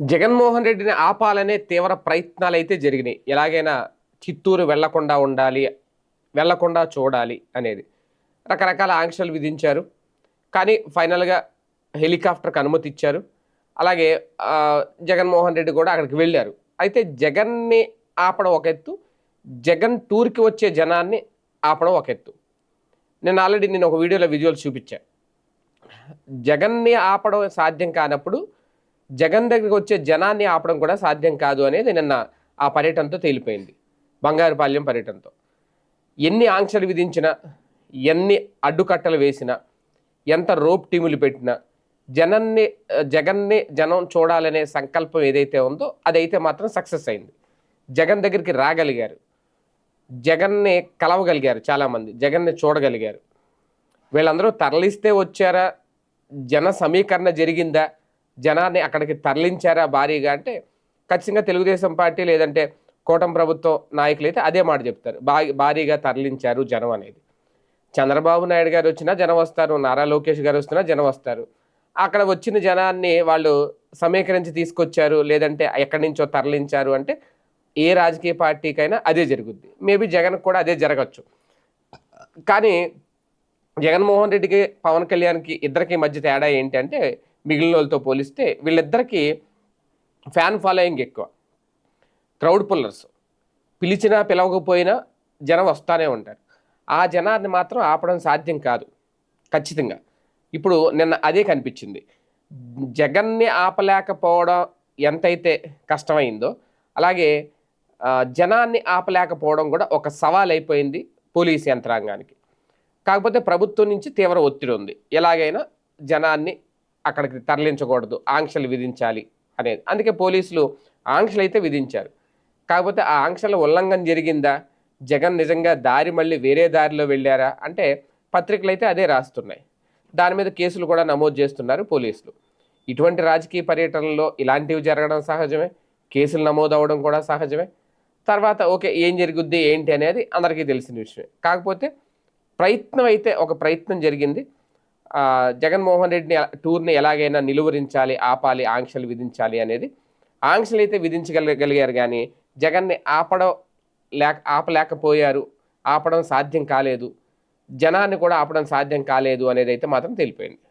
జగన్మోహన్ రెడ్డిని ఆపాలనే తీవ్ర ప్రయత్నాలు అయితే జరిగినాయి. ఎలాగైనా చిత్తూరు వెళ్ళకుండా ఉండాలి వెళ్ళకుండా చూడాలి అనేది. రకరకాల ఆంక్షలు విధించారు. కానీ ఫైనల్గా హెలికాప్టర్కి అనుమతి ఇచ్చారు. అలాగే జగన్మోహన్ రెడ్డి కూడా అక్కడికి వెళ్ళారు. అయితే జగన్ని ఆపడం ఒక ఎత్తు జగన్ టూర్కి వచ్చే జనాన్ని ఆపడం ఒక ఎత్తు. నేను ఆల్రెడీ నేను ఒక వీడియోలో విజువల్ చూపించాను జగన్ని ఆపడం సాధ్యం కానప్పుడు జగన్ దగ్గరికి వచ్చే జనాన్ని ఆపడం కూడా సాధ్యం కాదు అనేది నిన్న ఆ పర్యటనతో తేలిపోయింది. బంగారుపాలెం పర్యటనతో. ఎన్ని ఆంక్షలు విధించినా ఎన్ని అడ్డుకట్టలు వేసినా ఎంత రోప్ టీములు పెట్టినా జనాన్ని జగన్ని జనం చూడాలనే సంకల్పం ఏదైతే ఉందో అదైతే మాత్రం సక్సెస్ అయింది. జగన్ దగ్గరికి రాగలిగారు. జగన్ని కలవగలిగారు చాలామంది. జగన్ని చూడగలిగారు. వీళ్ళందరూ తరలిస్తే వచ్చారా? జన సమీకరణ జరిగిందా? జనాన్ని అక్కడికి తరలించారా భారీగా అంటే ఖచ్చితంగా తెలుగుదేశం పార్టీ లేదంటే కూటం ప్రభుత్వం నాయకులు అయితే అదే మాట చెప్తారు. భారీగా తరలించారు జనం అనేది. చంద్రబాబు నాయుడు గారు వచ్చినా జనం వస్తారు నారా లోకేష్ గారు వస్తున్నా జనం వస్తారు. అక్కడ వచ్చిన జనాన్ని వాళ్ళు సమీకరించి తీసుకొచ్చారు లేదంటే ఎక్కడి నుంచో తరలించారు అంటే ఏ రాజకీయ పార్టీకైనా అదే జరుగుద్ది. మేబీ జగన్ కూడా అదే జరగచ్చు. కానీ జగన్మోహన్ రెడ్డికి పవన్ కళ్యాణ్కి ఇద్దరికి మధ్య తేడా ఏంటంటే మిగిలిన వాళ్ళతో పోలిస్తే వీళ్ళిద్దరికీ ఫ్యాన్ ఫాలోయింగ్ ఎక్కువ. Crowd pullers. పిలిచినా పిలవకపోయినా జనం వస్తూనే ఉంటారు. ఆ జనాన్ని మాత్రం ఆపడం సాధ్యం కాదు. ఖచ్చితంగా. ఇప్పుడు నిన్న అదే కనిపించింది. జగన్ని ఆపలేకపోవడం ఎంతైతే కష్టమైందో అలాగే జనాన్ని ఆపలేకపోవడం కూడా ఒక సవాల్ అయిపోయింది పోలీస్ యంత్రాంగానికి. కాకపోతే ప్రభుత్వం నుంచి తీవ్ర ఒత్తిడి ఉంది. ఎలాగైనా జనాన్ని అక్కడికి తరలించకూడదు ఆంక్షలు విధించాలి అనేది. అందుకే పోలీసులు ఆంక్షలు అయితే విధించారు. కాకపోతే ఆ ఆంక్షల ఉల్లంఘన జరిగిందా? జగన్ నిజంగా దారి మళ్ళీ వేరే దారిలో వెళ్ళారా? అంటే పత్రికలు అయితే అదే రాస్తున్నాయి. దాని మీద కేసులు కూడా నమోదు చేస్తున్నారు పోలీసులు. ఇటువంటి రాజకీయ పర్యటనలో ఇలాంటివి జరగడం సహజమే. కేసులు నమోదు అవ్వడం కూడా సహజమే. తర్వాత ఓకే ఏం జరుగుద్ది ఏంటి అనేది అందరికీ తెలిసిన విషయమే. కాకపోతే ప్రయత్నం అయితే ఒక ప్రయత్నం జరిగింది. జగన్మోహన్ రెడ్డిని టూర్ని ఎలాగైనా నిలువరించాలి ఆపాలి ఆంక్షలు విధించాలి అనేది ఆంక్షలు అయితే విధించగలిగారు కానీ జగన్ని ఆపడం లేక ఆపలేకపోయారు ఆపడం సాధ్యం కాలేదు జనాన్ని కూడా ఆపడం సాధ్యం కాలేదు అనేది అయితే మాత్రం తెలిపోయింది.